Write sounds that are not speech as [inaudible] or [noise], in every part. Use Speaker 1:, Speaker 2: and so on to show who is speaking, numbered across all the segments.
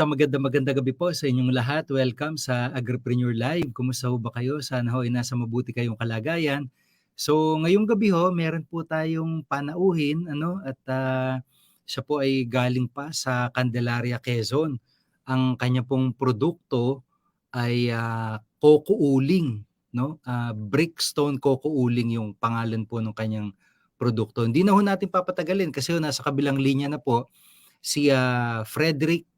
Speaker 1: Isang maganda maganda gabi po sa inyong lahat. Welcome sa Agripreneur Live. Kumusta ho ba kayo? Sana ho ay nasa mabuti kayong kalagayan. So ngayong gabi ho, meron po tayong panauhin ano at uh, siya po ay galing pa sa Candelaria, Quezon. Ang kanya pong produkto ay uh, coco uling, no? Uh, Brickstone coco uling yung pangalan po ng kanyang produkto. Hindi na ho natin papatagalin kasi ho, nasa kabilang linya na po si uh, Frederick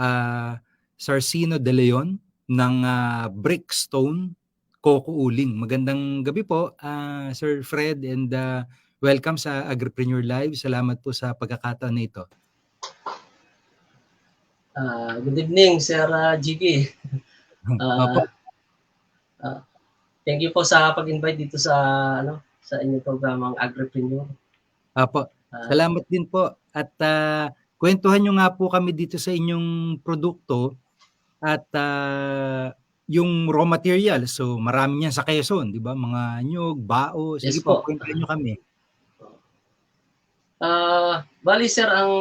Speaker 1: uh, Sarcino De Leon ng uh, Brickstone Coco Uling. Magandang gabi po, uh, Sir Fred, and uh, welcome sa Agripreneur Live. Salamat po sa pagkakataon na ito.
Speaker 2: Uh, good evening, Sir uh. Uh, uh, thank you po sa pag-invite dito sa ano sa inyong programang Agripreneur.
Speaker 1: Apo. Uh, Salamat din po. At uh, Kwentuhan nyo nga po kami dito sa inyong produkto at uh, yung raw material. So marami niyan sa Quezon, di ba? Mga nyog, bao. Sige yes, po, kwentuhan nyo kami.
Speaker 2: Uh, bali sir, ang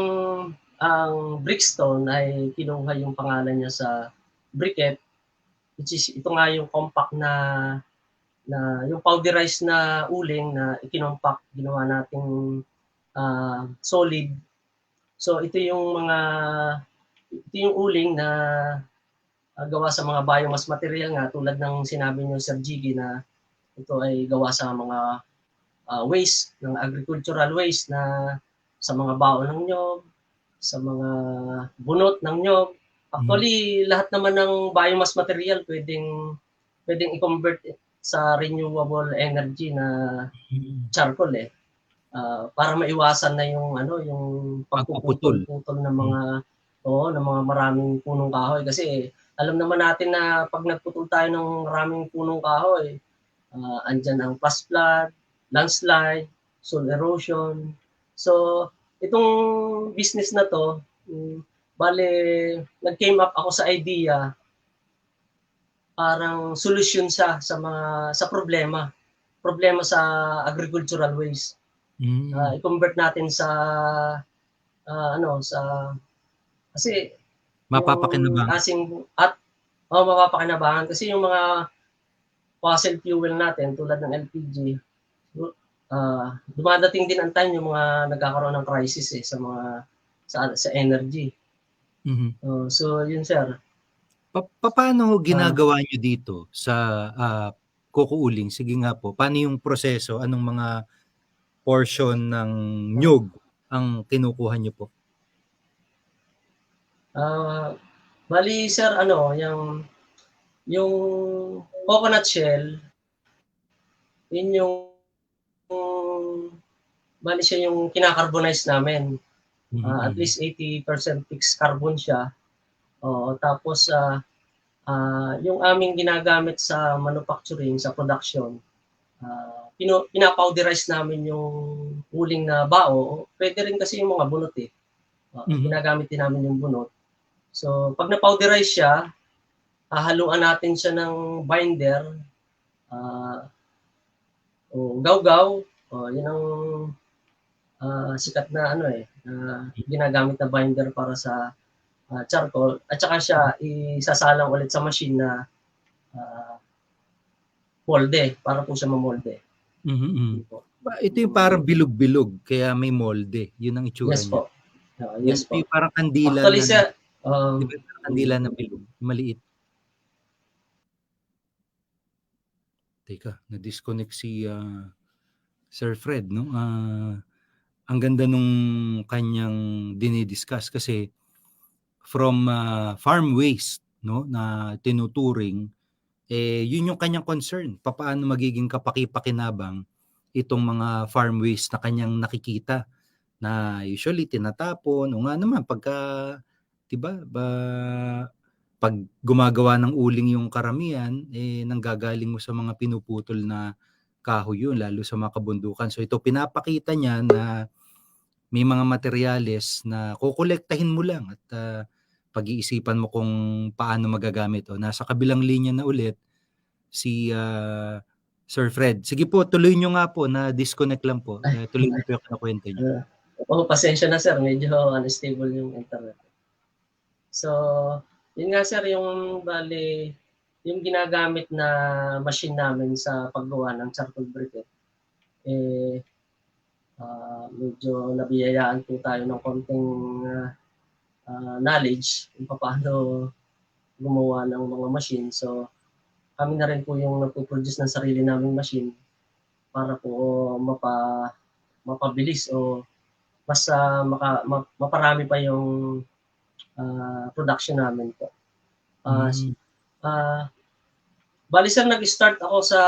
Speaker 2: ang Brickstone ay kinuha yung pangalan niya sa briquette which is ito nga yung compact na na yung powderized na uling na ikinompak ginawa nating uh, solid So ito yung mga ito yung uling na uh, gawa sa mga biomass material nga tulad ng sinabi niyo Sir Jiggy na ito ay gawa sa mga uh, waste ng agricultural waste na sa mga baon ng nyog, sa mga bunot ng nyog. Actually, hmm. lahat naman ng biomass material pwedeng pwedeng i-convert sa renewable energy na hmm. charcoal eh uh, para maiwasan na yung ano yung pagpuputol-putol ng mga oo ng mga maraming punong kahoy. Kasi alam naman natin na pag nagputol tayo ng maraming punong kahoy uh, andyan ang flash flood, landslide, soil erosion. So itong business na to um, bale nag-came up ako sa idea parang solusyon sa sa mga sa problema. Problema sa agricultural waste Mm. Uh, i-convert natin sa uh, ano sa kasi
Speaker 1: mapapakinabangan.
Speaker 2: Kasing at oh, mapapakinabangan kasi yung mga fossil fuel natin tulad ng LPG uh, dumadating din ang time yung mga nagkakaroon ng crisis eh sa mga sa sa energy. Mm-hmm. Uh, so yun sir.
Speaker 1: Pa- paano ginagawa uh, niyo dito sa uh, kukuuling? Sige nga po. Paano yung proseso? Anong mga portion ng nyug ang kinukuha niyo po?
Speaker 2: Uh, bali sir ano, yung yung coconut shell yun yung bali siya yung kinakarbonize namin. Mm-hmm. Uh, at least 80% fixed carbon siya. Oo, tapos uh, uh, yung aming ginagamit sa manufacturing, sa production, uh, pino, pinapowderize namin yung uling na bao. Pwede rin kasi yung mga bunot eh. Uh, mm-hmm. Ginagamit din namin yung bunot. So, pag na-powderize siya, hahaluan natin siya ng binder. Uh, o gaw-gaw. Oh, yun ang uh, sikat na ano eh, na ginagamit na binder para sa uh, charcoal. At saka siya isasalang ulit sa machine na uh, molde, para po siya mamolde.
Speaker 1: Mm-hmm. Ito yung parang bilog-bilog, kaya may molde. Yun ang itsura
Speaker 2: yes,
Speaker 1: niya.
Speaker 2: Po. Uh, yes po.
Speaker 1: Yung parang kandila.
Speaker 2: Actually, na, sir, um,
Speaker 1: diba, kandila na bilog, maliit. Teka, na-disconnect si uh, Sir Fred, no? Uh, ang ganda nung kanyang dinidiscuss kasi from uh, farm waste, no, na tinuturing eh yun yung kanyang concern. Papaano magiging kapaki-pakinabang itong mga farm waste na kanyang nakikita na usually tinatapon o nga naman pagka 'di ba ba pag gumagawa ng uling yung karamihan eh nanggagaling mo sa mga pinuputol na kahoy yun lalo sa mga kabundukan. So ito pinapakita niya na may mga materyales na kukolektahin mo lang at uh, pag-iisipan mo kung paano magagamit o nasa kabilang linya na ulit si uh, Sir Fred. Sige po, tuloy nyo nga po na disconnect lang po. Uh, tuloy niyo po yung kwento niyo.
Speaker 2: Uh, [laughs] oh, pasensya na sir, medyo unstable yung internet. So, yun nga sir, yung bale, yung ginagamit na machine namin sa paggawa ng charcoal briquette, eh, ah, medyo nabiyayaan po tayo ng konting ah, ah, knowledge kung paano gumawa ng mga machine. So, kami na rin po yung nagpo-produce ng sarili naming machine para po mapa mapabilis o mas ah, maka, ma- maparami pa yung ah, production namin po. Ah,
Speaker 1: Mm.
Speaker 2: ah, bali sir, nag-start ako sa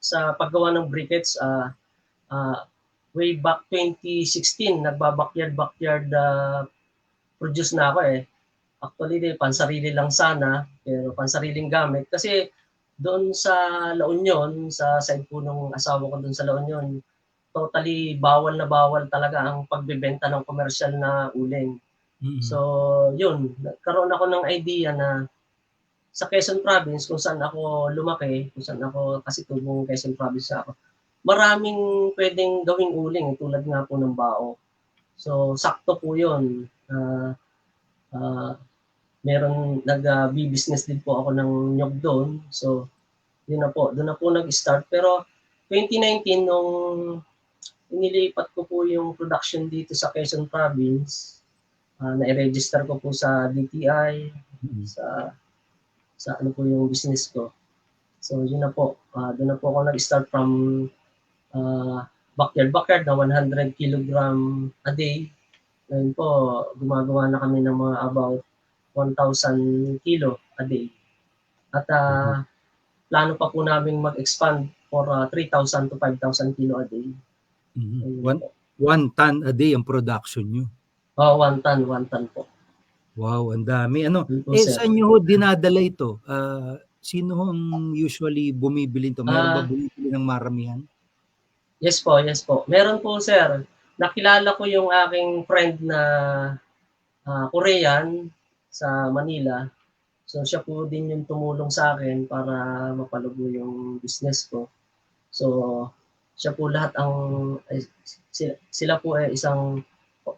Speaker 2: sa paggawa ng briquettes ah, ah, way back 2016. Nagba-backyard backyard ah, produce na ako eh. Actually, di, pansarili lang sana, pero pansariling gamit. Kasi doon sa La Union, sa side po ng asawa ko doon sa La Union, totally bawal na bawal talaga ang pagbebenta ng commercial na uling.
Speaker 1: Mm.
Speaker 2: So, yun, nagkaroon ako ng idea na sa Quezon Province, kung saan ako lumaki, kung saan ako, kasi tubong Quezon Province ako, maraming pwedeng gawing uling, tulad nga po ng bao. So, sakto po yun. Ah, ah, meron, nag-business din po ako ng nyog doon. So, yun na po, doon na po nag-start. Pero, 2019, nung inilipat ko po yung production dito sa Quezon Province, ah, na-register ko po sa DTI,
Speaker 1: Mm.
Speaker 2: sa sa ano po yung business ko. So yun na po, Ah, doon na po ako nag-start from ah, backyard backyard na 100 kilogram a day. Ngayon po, gumagawa na kami ng mga about 1,000 kilo a day. At ah, plano pa po namin mag-expand for ah, 3,000 to 5,000 kilo a day.
Speaker 1: Mm.
Speaker 2: Ayun
Speaker 1: One, one ton a day ang production nyo.
Speaker 2: Oh, one ton, one ton po.
Speaker 1: Wow, ang dami. Ano,
Speaker 2: po,
Speaker 1: eh,
Speaker 2: sir.
Speaker 1: saan nyo dinadala ito? Ah, sino ang usually bumibili ito? Meron ba
Speaker 2: Ah.
Speaker 1: bumibili ng maramihan?
Speaker 2: Yes po, yes po. Meron po, sir. Nakilala ko yung aking friend na ah, Korean sa Manila. So siya po din yung tumulong sa akin para mapalugo yung business ko. So siya po lahat ang sila, sila po ay isang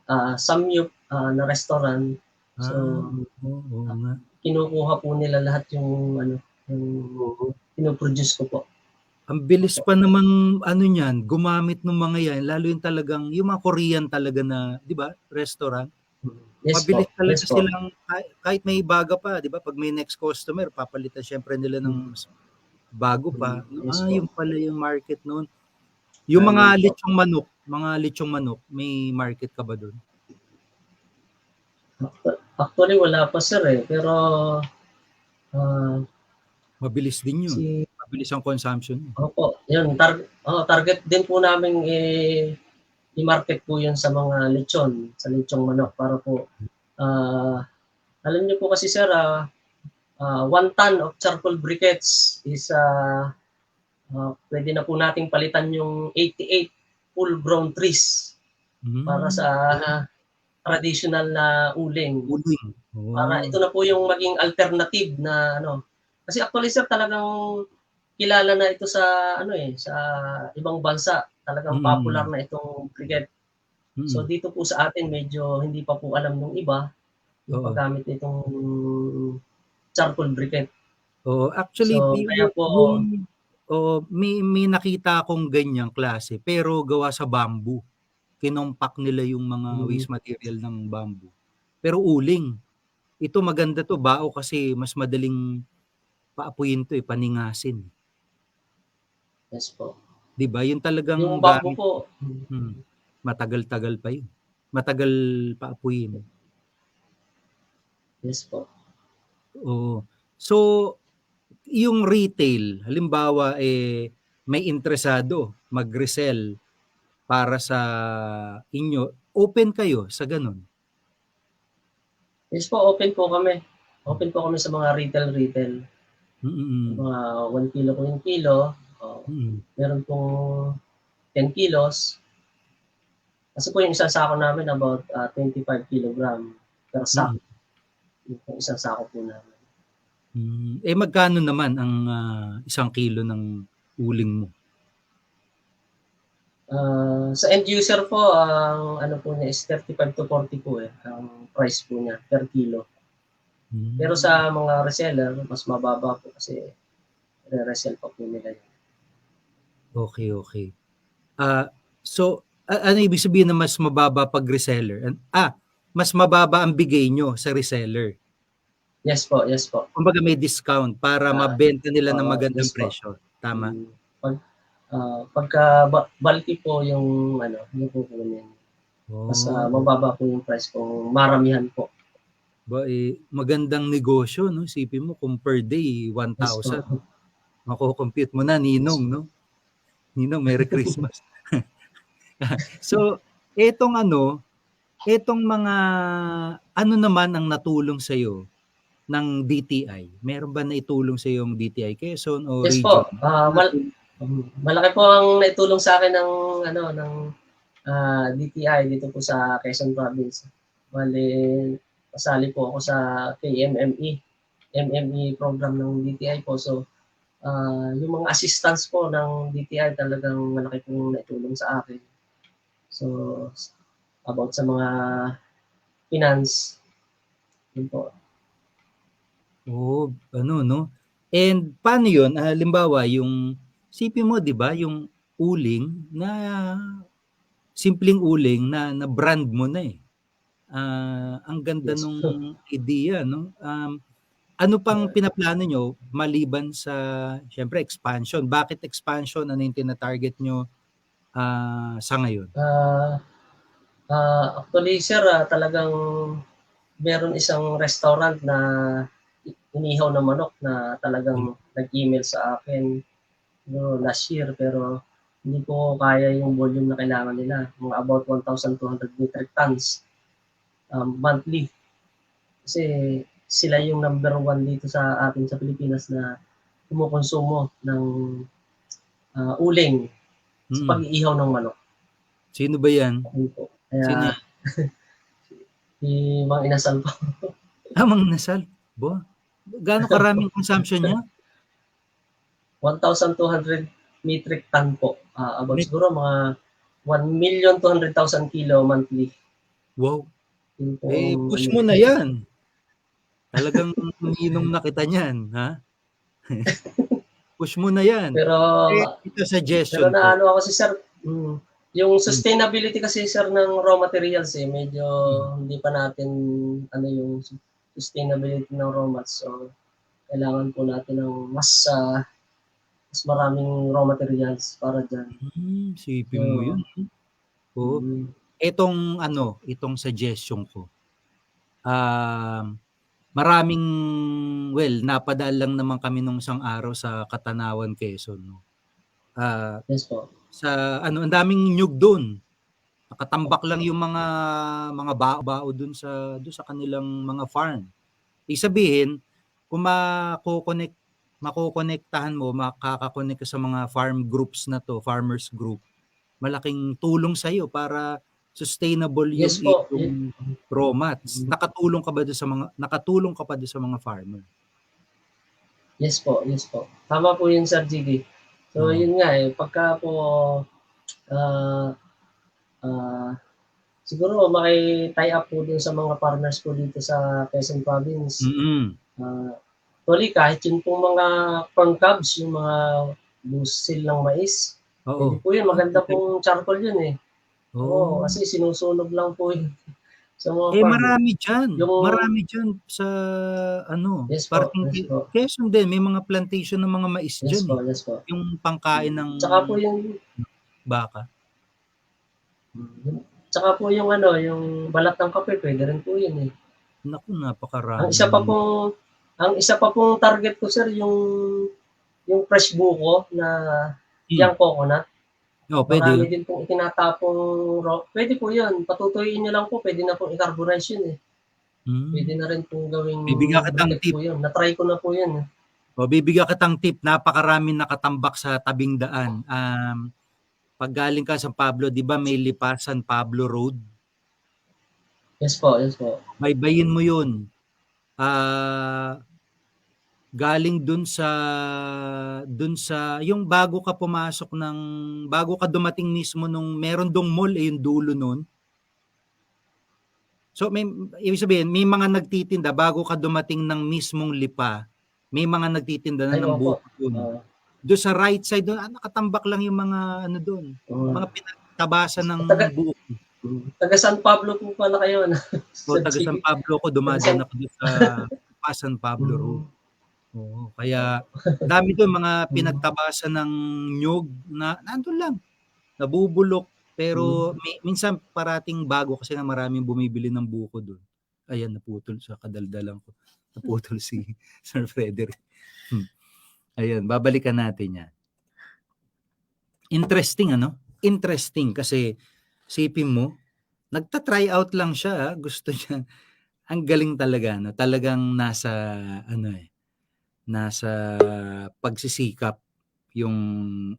Speaker 2: ah, samyup ah, na restaurant. So
Speaker 1: ah, oo, oo nga.
Speaker 2: kinukuha po nila lahat yung ano yung
Speaker 1: Oo.
Speaker 2: pinoproduce ko po.
Speaker 1: Ang bilis pa namang ano niyan, gumamit ng mga yan, lalo yung talagang, yung mga Korean talaga na, di ba, restaurant.
Speaker 2: Yes
Speaker 1: Mabilis
Speaker 2: po.
Speaker 1: talaga
Speaker 2: Yes
Speaker 1: silang, kah- kahit may baga pa, di ba, pag may next customer, papalitan syempre nila ng mas bago pa.
Speaker 2: Mm, yes
Speaker 1: ah,
Speaker 2: po.
Speaker 1: yung pala yung market noon. Yung mga lechong manok, mga lechong manok, may market ka ba doon?
Speaker 2: Actually wala pa sir eh, pero ah,
Speaker 1: Mabilis din yun.
Speaker 2: si
Speaker 1: Mabilis ang consumption.
Speaker 2: Opo, yun, tar- oh, target din po namin eh, i-market po yun sa mga lechon, sa lechong manok para po, ah, alam niyo po kasi sir, ah, ah, one ton of charcoal briquettes is, ah, ah, pwede na po nating palitan yung 88 full-grown trees
Speaker 1: Mm.
Speaker 2: para sa ah, traditional na uling.
Speaker 1: Uling. Oh.
Speaker 2: Para ito na po yung maging alternative na ano. Kasi actually sir talagang kilala na ito sa ano eh sa ibang bansa. Talagang
Speaker 1: Mm.
Speaker 2: popular na itong cricket.
Speaker 1: Mm.
Speaker 2: So dito po sa atin medyo hindi pa po alam ng iba yung
Speaker 1: Oo.
Speaker 2: paggamit nitong charcoal briquette.
Speaker 1: Oo, actually,
Speaker 2: So,
Speaker 1: yung,
Speaker 2: kaya po-
Speaker 1: yung- oo, may, may nakita akong ganyang klase, pero gawa sa bamboo. Kinompak nila yung mga
Speaker 2: Mm.
Speaker 1: waste material ng bamboo. Pero uling. Ito maganda to, bao kasi mas madaling paapuyin to eh, paningasin.
Speaker 2: Yes po.
Speaker 1: 'Di ba? Yung talagang
Speaker 2: Yung bamboo
Speaker 1: gamit,
Speaker 2: po,
Speaker 1: hmm, matagal-tagal pa yun. Matagal paapuyin.
Speaker 2: yes po.
Speaker 1: Oo. So, yung retail, halimbawa, eh, may interesado mag-resell para sa inyo, open kayo sa ganun.
Speaker 2: Yes po, open po kami. Open po kami sa mga retail-retail.
Speaker 1: Mm-mm.
Speaker 2: Mga 1 kilo po yung kilo. Oh,
Speaker 1: Mm-mm.
Speaker 2: meron pong 10 kilos. Kasi po yung isang sako namin about ah, 25 kilogram per sack. Yung pong isang sako po namin.
Speaker 1: Mm. Eh, magkano naman ang ah, isang kilo ng uling mo?
Speaker 2: Ah, sa end user po, ang ano po niya is 35 to 40 po eh, ang price po niya per kilo.
Speaker 1: Hmm.
Speaker 2: Pero sa mga reseller, mas mababa po kasi re-resell pa po nila yun.
Speaker 1: Okay, okay. Ah, so a- ano ibig sabihin na mas mababa pag reseller? An- Ah, mas mababa ang bigay nyo sa reseller.
Speaker 2: Yes po, yes po.
Speaker 1: Kumbaga may discount para
Speaker 2: Ah,
Speaker 1: mabenta nila ng
Speaker 2: oo,
Speaker 1: magandang
Speaker 2: yes po.
Speaker 1: presyo. Tama.
Speaker 2: Mm, Pag, ah, pagka ba- bulky po yung ano, yung kukunin. Mas
Speaker 1: Oh,
Speaker 2: ah, mababa po yung price kung maramihan po.
Speaker 1: ba, eh, magandang negosyo, no? Sipin mo kung per day,
Speaker 2: Yes
Speaker 1: 1,000.
Speaker 2: po.
Speaker 1: Mako-compute mo na, Ninong, no? Ninong, Merry [laughs] Christmas. [laughs] so, etong ano, etong mga, ano naman ang natulong sa'yo ng DTI? Meron ba naitulong sa yung DTI Quezon o
Speaker 2: Yes
Speaker 1: region?
Speaker 2: po. Ah, mal- malaki po ang naitulong sa akin ng ano ng ah, DTI dito po sa Quezon Province. Bali, kasali po ako sa KMME, MME program ng DTI po. So, ah, yung mga assistance po ng DTI talagang malaki pong naitulong sa akin. So, about sa mga finance, yun po.
Speaker 1: Oo, ano, no? And paano yun? Ah, Halimbawa, yung, sipin mo, di ba, yung uling na, simpleng uling na, na brand mo na eh. Ah, ang ganda
Speaker 2: Yes.
Speaker 1: nung [laughs] idea, no? Um, ano pang pinaplano nyo maliban sa, syempre, expansion? Bakit expansion? Ano yung tinatarget nyo ah, sa ngayon?
Speaker 2: Ah, ah, actually, sir, ah, talagang meron isang restaurant na inihaw na manok na talagang nag-email sa akin no, last year pero hindi ko kaya yung volume na kailangan nila. Mga about 1,200 metric tons um, monthly. Kasi sila yung number one dito sa atin sa Pilipinas na kumukonsumo ng ah, uling sa
Speaker 1: Mm.
Speaker 2: pag-iihaw ng manok.
Speaker 1: Sino ba yan?
Speaker 2: Po.
Speaker 1: Sino
Speaker 2: Kaya, [laughs] si Mang Inasal po. [laughs]
Speaker 1: Ah, Mang Nasal. Bo, gaano karaming consumption niya? [laughs]
Speaker 2: 1,200 metric ton po. Ah, about
Speaker 1: Met-
Speaker 2: siguro mga 1,200,000 kilo monthly.
Speaker 1: Wow.
Speaker 2: Yun po
Speaker 1: Eh, push
Speaker 2: ano.
Speaker 1: mo na yan. Talagang ninong na kita niyan, ha? [laughs] push mo na yan.
Speaker 2: Pero,
Speaker 1: Eh, ito suggestion
Speaker 2: pero na ano ako si sir, mm, yung sustainability kasi sir ng raw materials eh, medyo hindi pa natin ano yung sustainability ng raw mats. So, kailangan po natin ng mas ah, mas maraming raw materials para dyan.
Speaker 1: Hmm, sipin mo
Speaker 2: Oo.
Speaker 1: yun. Oo.
Speaker 2: Mm.
Speaker 1: Itong ano, itong suggestion ko. Um, maraming, well, napadaan lang naman kami nung isang araw sa Katanawan, Quezon. No? Ah,
Speaker 2: Yes po.
Speaker 1: sa ano, ang daming nyug doon. Nakatambak lang yung mga mga bao-bao doon sa doon sa kanilang mga farm. Ibig sabihin, kung mako-connect makokonektahan mo, makakakonect ka sa mga farm groups na to, farmers group, malaking tulong sa iyo para sustainable yung,
Speaker 2: Yes po.
Speaker 1: yung raw mats. Nakatulong ka ba doon sa mga nakatulong ka pa doon sa mga farmer?
Speaker 2: Yes po, yes po. Tama po yun, Sir Jiggy. So,
Speaker 1: Oo.
Speaker 2: yun nga eh, pagka po, ah, ah, siguro maki-tie up po dun sa mga partners po dito sa Quezon Province.
Speaker 1: Mm.
Speaker 2: Ah, Actually, kahit yun pong mga corn cobs, yung mga busil ng mais,
Speaker 1: Oo.
Speaker 2: hindi po yun, maganda pong charcoal yun eh.
Speaker 1: Oo.
Speaker 2: Oo, kasi sinusunog lang po yun [laughs] sa mga
Speaker 1: Eh
Speaker 2: farm.
Speaker 1: marami diyan.
Speaker 2: Yung-
Speaker 1: Marami diyan sa ano,
Speaker 2: Yes po,
Speaker 1: parting
Speaker 2: yes po.
Speaker 1: Quezon din may mga plantation ng mga mais
Speaker 2: Yes
Speaker 1: diyan.
Speaker 2: po,
Speaker 1: eh.
Speaker 2: yes po.
Speaker 1: Yung pangkain ng
Speaker 2: Tsaka po yung
Speaker 1: baka.
Speaker 2: Tsaka po yung ano, yung balat ng kape, pwede rin po yun eh.
Speaker 1: Naku, napakarami.
Speaker 2: Ang isa pa pong ang isa pa pong target ko sir yung yung fresh buko na
Speaker 1: Hmm.
Speaker 2: yang coconut.
Speaker 1: Oh, pwede.
Speaker 2: Marami din pong itinatapong raw. Pwede po 'yun. Patutuyuin niyo lang po, pwede na pong i-carbonize 'yun eh.
Speaker 1: Hmm.
Speaker 2: Pwede na rin pong gawing
Speaker 1: Bibigyan kitang tip.
Speaker 2: po 'yun. Na-try ko na po 'yun. eh.
Speaker 1: O, bibigyan kitang tip, napakarami nakatambak sa tabing daan. Um, pag galing ka sa Pablo, di ba may lipasan Pablo Road?
Speaker 2: Yes po, yes po.
Speaker 1: Baybayin mo yun. Ah, galing dun sa dun sa yung bago ka pumasok ng bago ka dumating mismo nung meron dong mall eh yung dulo nun. So may ibig sabihin may mga nagtitinda bago ka dumating ng mismong lipa. May mga nagtitinda na
Speaker 2: Ay,
Speaker 1: ng buko dun.
Speaker 2: Oo.
Speaker 1: Doon sa right side doon, ah, nakatambak lang yung mga ano doon,
Speaker 2: Oo.
Speaker 1: mga pinagtabasan ng
Speaker 2: Taga-
Speaker 1: buko.
Speaker 2: Taga San Pablo po pala kayo. Ano?
Speaker 1: So taga San Pablo ko dumadaan ako doon sa [laughs] San Pablo Road. Oo, kaya dami doon mga [laughs] pinagtabasan ng nyog na nandun lang. Nabubulok pero mi- minsan parating bago kasi nga maraming bumibili ng buko doon. Ayan naputol sa kadaldalan ko. Naputol si [laughs] Sir Frederick. Hmm. Ayan, babalikan natin yan. Interesting ano? Interesting kasi sipin mo, nagta-try out lang siya, ah. gusto niya. Ang galing talaga, no? Talagang nasa ano eh, nasa pagsisikap yung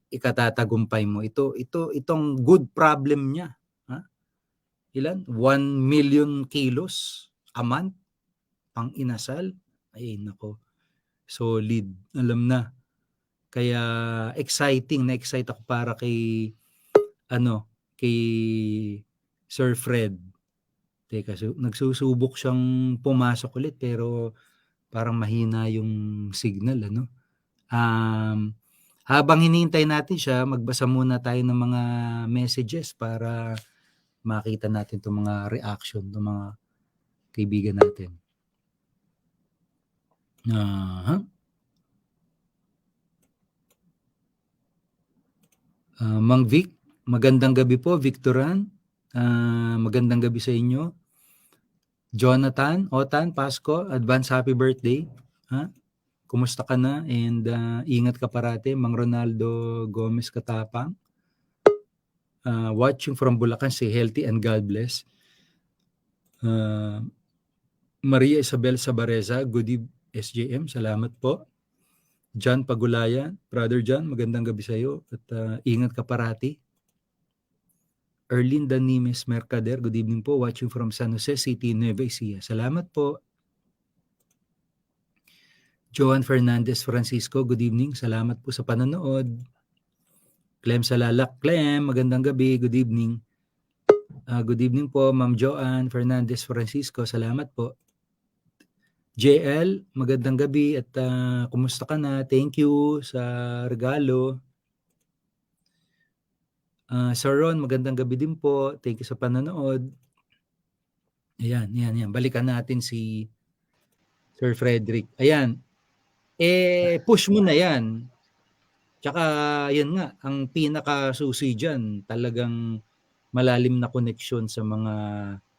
Speaker 1: ikatatagumpay mo. Ito ito itong good problem niya, ha? Ilan? 1 million kilos a month pang inasal. Ay nako. Solid. Alam na. Kaya exciting na excite ako para kay ano, kay Sir Fred. Teka, so, nagsusubok siyang pumasok ulit pero parang mahina yung signal ano. Um, habang hinihintay natin siya, magbasa muna tayo ng mga messages para makita natin itong mga reaction ng mga kaibigan natin. Aha. Ah, Mang Vic, magandang gabi po, Victoran. Ah, magandang gabi sa inyo. Jonathan, Otan, Pasko, advance happy birthday. Ha? Kumusta ka na? And ah, ingat ka parate. Mang Ronaldo Gomez Katapang. Ah, watching from Bulacan, say healthy and God bless. Ah, Maria Isabel Sabareza, good eve- SJM, salamat po. John Pagulayan, Brother John, magandang gabi sa iyo at ah, ingat ka parati. Erlinda Nimes Mercader, good evening po, watching from San Jose City, Nueva Ecija. Salamat po. Joan Fernandez Francisco, good evening. Salamat po sa panonood. Clem Salalak, Clem, magandang gabi, good evening. Ah, good evening po, Ma'am Joanne Fernandez Francisco, salamat po. JL, magandang gabi at ah, kumusta ka na? Thank you sa regalo. Ah, Sir Ron, magandang gabi din po. Thank you sa panonood. Ayan, ayan, ayan. Balikan natin si Sir Frederick. Ayan. Eh, push mo na yan. Tsaka, yan nga, ang pinaka-susi dyan, talagang malalim na connection sa mga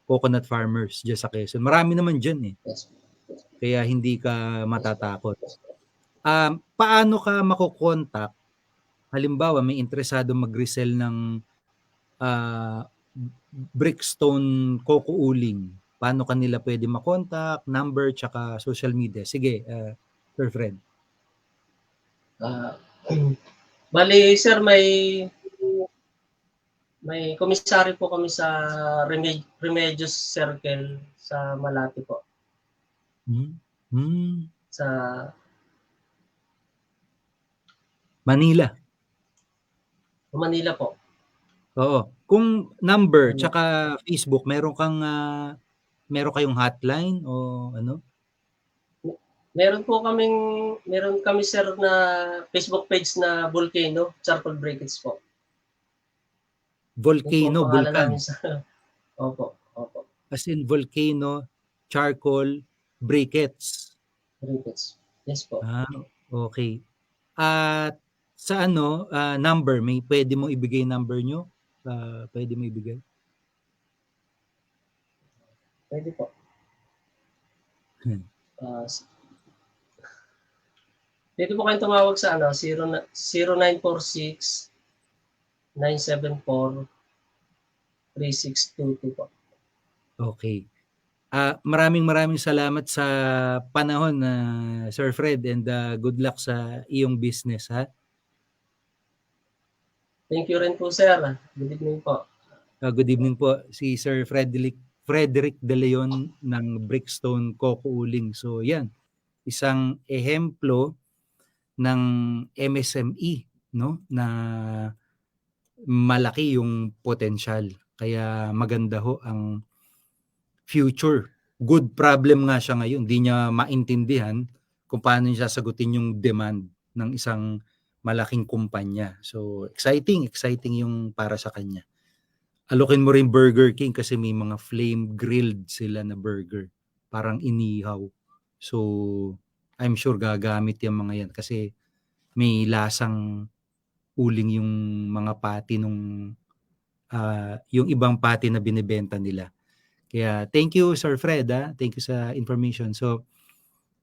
Speaker 1: coconut farmers dyan sa Quezon. Marami naman dyan eh. Kaya hindi ka matatakot. Um, paano ka makokontak? Halimbawa, may interesado mag-resell ng ah, brickstone coco uling. Paano kanila pwede makontak, number, tsaka social media? Sige, uh, Sir Fred.
Speaker 2: Ah, bali, sir, may may komisaryo po kami sa Remed- Remedios Circle sa Malati po.
Speaker 1: Hmm? Hmm.
Speaker 2: Sa
Speaker 1: Manila.
Speaker 2: Manila po.
Speaker 1: Oo. Kung number,
Speaker 2: Ano?
Speaker 1: tsaka Facebook, meron kang, ah, meron kayong hotline o ano?
Speaker 2: Meron po kaming, meron kami sir na Facebook page na Volcano, Charcoal Briquettes po.
Speaker 1: Volcano,
Speaker 2: po
Speaker 1: Vulcan.
Speaker 2: sa, [laughs] opo, opo,
Speaker 1: As in volcano, charcoal, briquettes.
Speaker 2: Briquettes. Yes po.
Speaker 1: Ah, okay. At sa ano, ah, number, may pwede mo ibigay number nyo? Ah, pwede mo ibigay?
Speaker 2: Pwede po.
Speaker 1: Hmm.
Speaker 2: S- pwede po kayong tumawag sa ano, 0, na- 0946 974 3622 po.
Speaker 1: Okay. Ah, maraming maraming salamat sa panahon na Sir Fred and ah, good luck sa iyong business ha.
Speaker 2: Thank you rin po, sir. Good evening po.
Speaker 1: Ah, good evening po si Sir Frederick Frederick De Leon ng Brickstone Coco Uling. So yan. isang ehemplo ng MSME no na malaki yung potensyal. Kaya maganda ho ang future. Good problem nga siya ngayon. Di niya maintindihan kung paano niya sasagutin yung demand ng isang malaking kumpanya. So, exciting, exciting yung para sa kanya. Alokin mo rin Burger King kasi may mga flame grilled sila na burger. Parang inihaw. So, I'm sure gagamit yung mga yan kasi may lasang uling yung mga pati nung ah, yung ibang pati na binibenta nila. Kaya thank you Sir Fred, ah. thank you sa information. So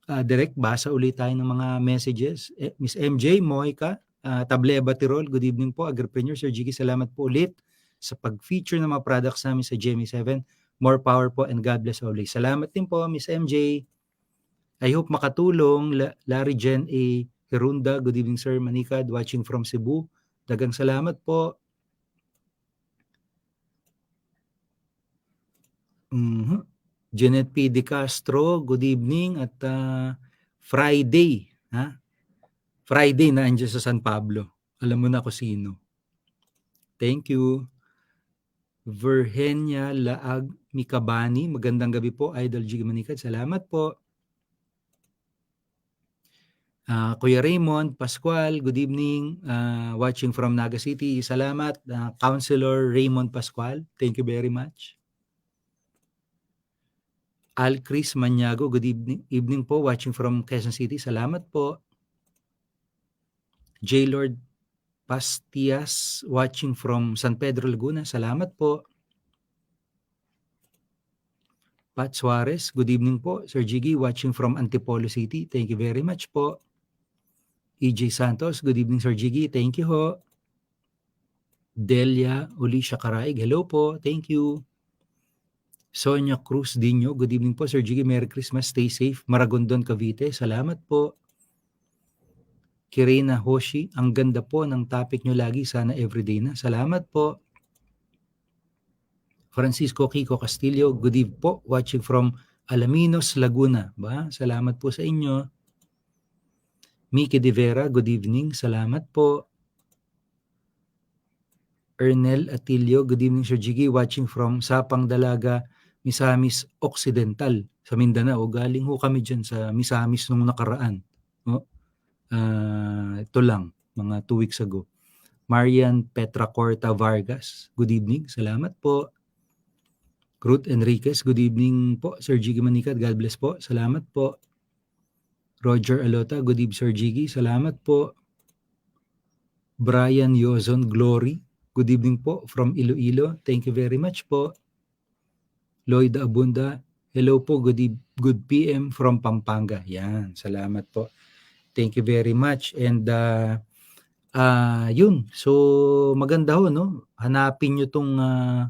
Speaker 1: ah, direct basa ulit tayo ng mga messages. Eh, Miss MJ, Moika, ah, Tableba Tirol, good evening po. Agripreneur Sir Jiggy, salamat po ulit sa pag-feature ng mga products namin sa GMA7. More power po and God bless always. Salamat din po Miss MJ. I hope makatulong. La- Larry Jen A. Hirunda, good evening sir. Manikad, watching from Cebu. Dagang salamat po. Mhm. Janet P. De Castro, good evening at ah, Friday, ha? Friday na andyan sa San Pablo. Alam mo na ko sino. Thank you. Virgenia Laag Mikabani, magandang gabi po. Idol G. Manikad, salamat po. Ah, Kuya Raymond Pascual, good evening. Ah, watching from Naga City. Salamat. Ah, Councilor Raymond Pascual, thank you very much. Al Chris Maniago, good evening, evening po. Watching from Quezon City. Salamat po. J. Lord Pastias, watching from San Pedro Laguna. Salamat po. Pat Suarez, good evening po. Sir Jiggy, watching from Antipolo City. Thank you very much po. EJ Santos, good evening Sir Jiggy. Thank you ho. Delia Ulisha Karaig, hello po. Thank you. Sonia Cruz Dino, good evening po Sir Jiggy. Merry Christmas. Stay safe. Maragondon, Cavite. Salamat po. Kirena Hoshi, ang ganda po ng topic nyo lagi. Sana everyday na. Salamat po. Francisco Kiko Castillo, good eve po. Watching from Alaminos, Laguna. Ba? Salamat po sa inyo. Miki De Vera, good evening. Salamat po. Ernel Atilio, good evening Sir Jiggy. Watching from Sapang Dalaga, Misamis Occidental sa Mindanao. Galing ho kami dyan sa Misamis nung nakaraan. No? Ah, ito lang, mga two weeks ago. Marian Petra Corta Vargas, good evening. Salamat po. Ruth Enriquez, good evening po. Sir Jiggy Manikat, God bless po. Salamat po. Roger Alota, good evening Sir Jiggy. Salamat po. Brian Yozon Glory, good evening po from Iloilo. Thank you very much po. Lloyd Abunda, hello po, good, good PM from Pampanga. Yan, salamat po. Thank you very much. And uh, ah yun, so maganda ho, no? Hanapin nyo tong ah,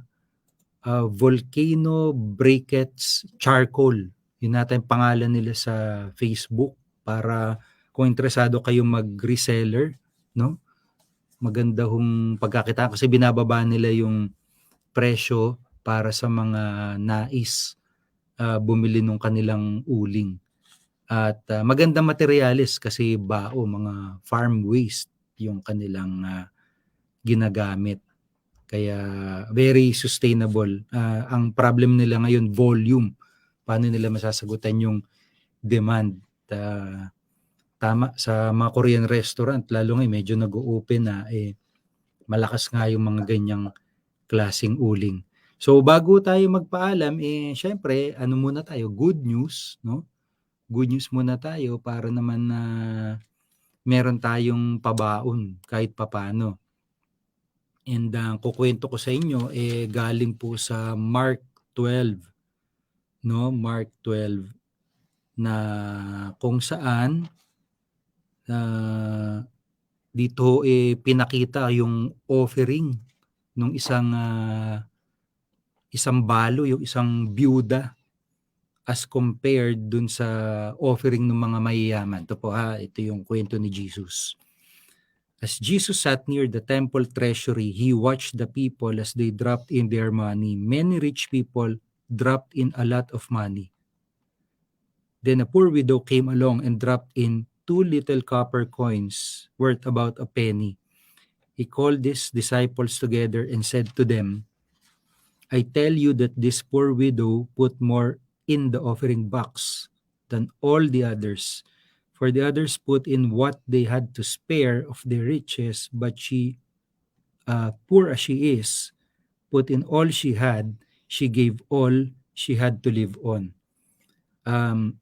Speaker 1: ah, Volcano Briquettes Charcoal. Yun natin pangalan nila sa Facebook para kung interesado kayo mag-reseller, no? Maganda hong pagkakita kasi binababa nila yung presyo para sa mga nais ah, bumili ng kanilang uling. At ah, magandang materyales kasi bao, mga farm waste yung kanilang ah, ginagamit. Kaya very sustainable. Ah, ang problem nila ngayon, volume. Paano nila masasagutan yung demand? Ah, tama, sa mga Korean restaurant, lalo ngayon medyo nag-open na, eh, malakas nga yung mga ganyang klasing uling. So bago tayo magpaalam, eh, syempre, ano muna tayo, good news, no? Good news muna tayo para naman na meron tayong pabaon kahit papano. And ang kukwento ko sa inyo eh galing po sa Mark 12. No, Mark 12 na kung saan ah, dito eh pinakita yung offering ng isang ah, isang balo, yung isang byuda as compared dun sa offering ng mga mayayaman. Ito po ha, ito yung kwento ni Jesus. As Jesus sat near the temple treasury, he watched the people as they dropped in their money. Many rich people dropped in a lot of money. Then a poor widow came along and dropped in two little copper coins worth about a penny. He called his disciples together and said to them, I tell you that this poor widow put more in the offering box than all the others. For the others put in what they had to spare of their riches, but she, uh, poor as she is, put in all she had. She gave all she had to live on. Um,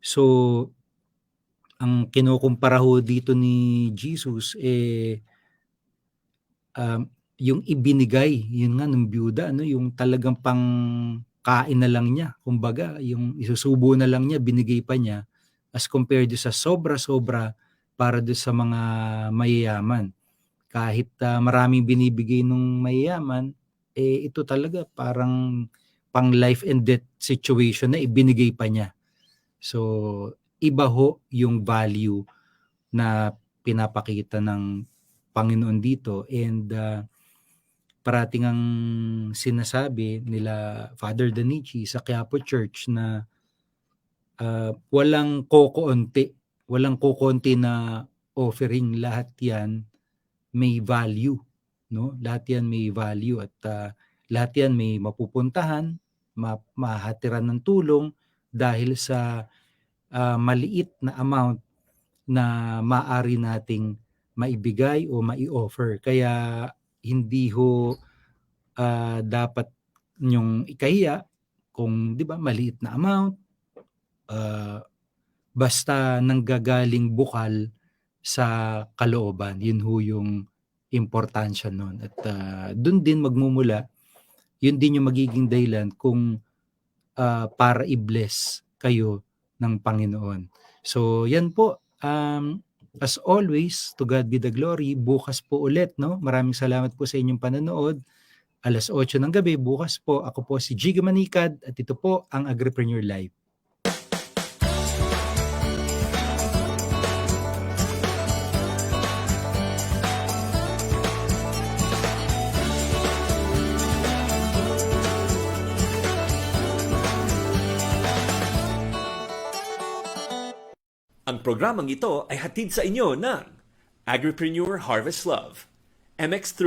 Speaker 1: so, ang kinukumpara ho dito ni Jesus, eh, um, yung ibinigay, yun nga, ng byuda, ano, yung talagang pang kain na lang niya. Kumbaga, yung isusubo na lang niya, binigay pa niya as compared sa sobra-sobra para doon sa mga mayayaman. Kahit ah, maraming binibigay nung mayayaman, eh ito talaga parang pang life and death situation na ibinigay pa niya. So, iba ho yung value na pinapakita ng Panginoon dito and ah, parating ang sinasabi nila Father Danichi sa Quiapo Church na ah, walang kokonti, walang kokonti na offering lahat 'yan may value, no? Lahat 'yan may value at ah, lahat 'yan may mapupuntahan, ma- mahatiran ng tulong dahil sa ah, maliit na amount na maari nating maibigay o mai-offer. Kaya hindi ho ah, dapat yung ikahiya kung 'di ba maliit na amount ah, basta nanggagaling bukal sa kalooban. Yun ho yung importansya nun. At ah, dun din magmumula, yun din yung magiging dahilan kung ah, para i-bless kayo ng Panginoon. So, yan po. Um, as always, to God be the glory. Bukas po ulit, no? Maraming salamat po sa inyong panonood. Alas 8 ng gabi, bukas po. Ako po si Jiga Manikad at ito po ang Agripreneur Live.
Speaker 3: Programang ito ay hatid sa inyo ng Agripreneur Harvest Love, MX3,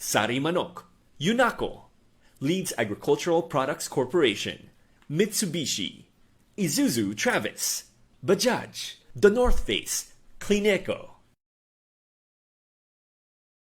Speaker 3: Sari Manok, Yunaco, Leeds Agricultural Products Corporation, Mitsubishi, Isuzu Travis, Bajaj, The North Face, Clineco,